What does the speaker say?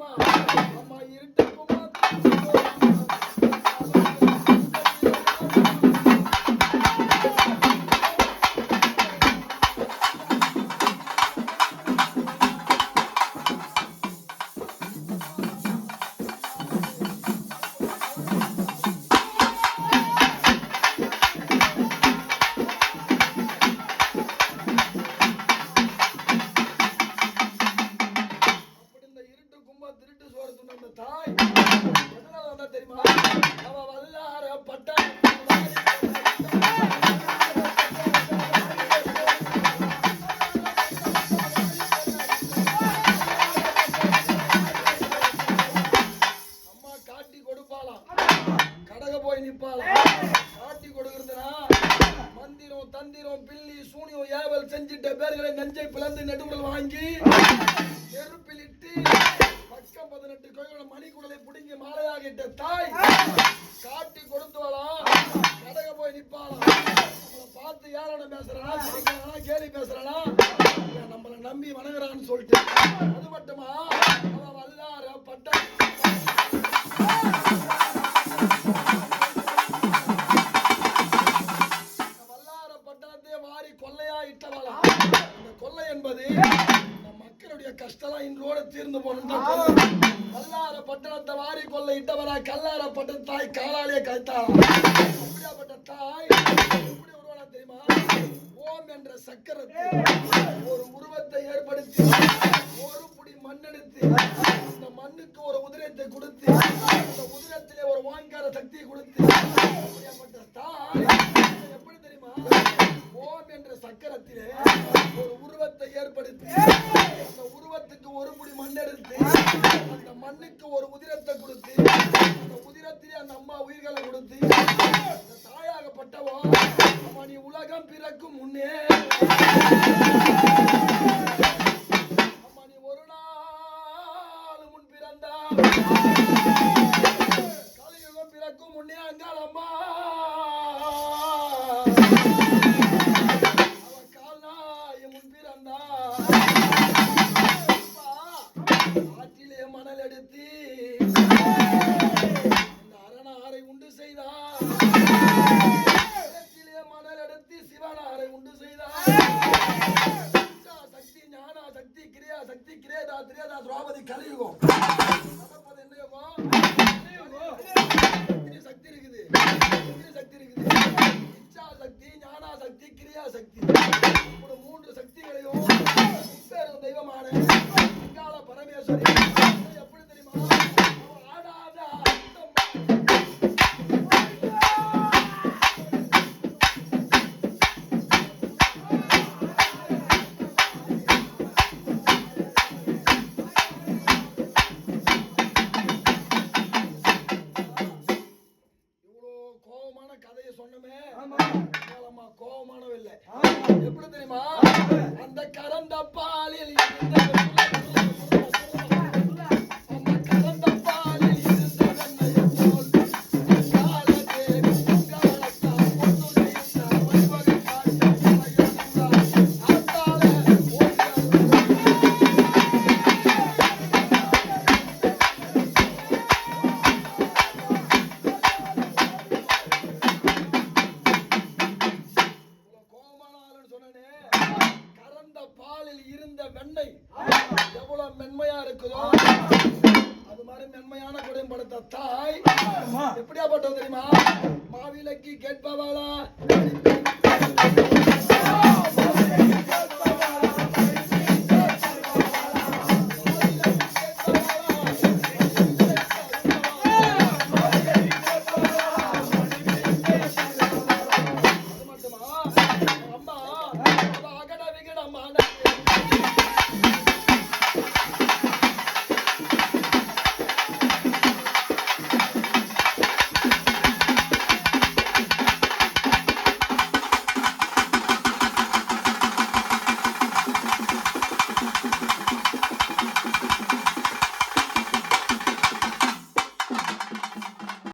Come on. அடிப்பாள் காட்டி கொடுக்கிறதுனா மந்திரம் தந்திரம் பில்லி சூனியம் ஏவல் செஞ்சிட்ட பேர்களை நெஞ்சை பிளந்து நெடுகுடல் வாங்கி நெருப்பில் பக்கம் பதினெட்டு கோயிலோட மணிக்குடலை பிடுங்கி மாலையாகிட்ட தாய் காட்டி கொடுத்துவலாம் கடக போய் நிற்பாளாம் நம்மளை பார்த்து யாரோட பேசுறானா கேலி பேசுறானா நம்மளை நம்பி வணங்குறான்னு சொல்லிட்டு. அது மட்டுமா? கொள்ளையா இட்டவளா. இந்த கொள்ளை என்பது மக்களுடைய கஷ்டம் இன்றோடு தீர்ந்து கொள்ளை. வல்லார பட்டணத்தை வாரி கொள்ளை இட்டவரா? கல்லார பட்டண தாய் காலாலே கழித்தாளா அப்படியாப்பட்ட தாய் எப்படி உருவானா தெரியுமா? ஓம் என்ற சக்கரத்தில் ஒரு உருவத்தை ஏற்படுத்தி ஒரு புடி மண்ணெடுத்து சக்கரத்திலே ஒரு உருவத்தை ஏற்படுத்தி அந்த உருவத்துக்கு ஒரு புடி மண்ணெடுத்து அந்த மண்ணுக்கு ஒரு உதிரத்தை கொடுத்து அந்த உதிரத்திலே அந்த அம்மா உயிர்களை கொடுத்து அந்த தாயாகப்பட்டவோ? அம்மா நீ உலகம் பிறக்கும் முன்னே அம்மா நீ ஒரு நாள் முன் பிறந்தால் கலியுகம் பிறக்கும் முன்னே அங்காள் ஆற்றிலே மணல் எடுத்து அரணாரை உண்டு செய்தார். மணல் எடுத்து சிவனாரை உண்டு செய்தார். சக்தி ஞானா சக்தி கிரியா சக்தி கிரேதா திரேதா திரௌபதி கலியுகம். சக்தி இருக்குது. சக்தி இருக்குது. இச்சா சக்தி ஞானா சக்தி கிரியா சக்தி. மூன்று சக்திகளையும் தெய்வமான Yes, it is. வெண்ணெய். எவ்வளவு மென்மையா இருக்குதோ அது மாதிரி மென்மையான குடம் படுத்த தாய் எப்படியாப்பட்டது தெரியுமா? மாவிலக்கி கேட்பவாளா?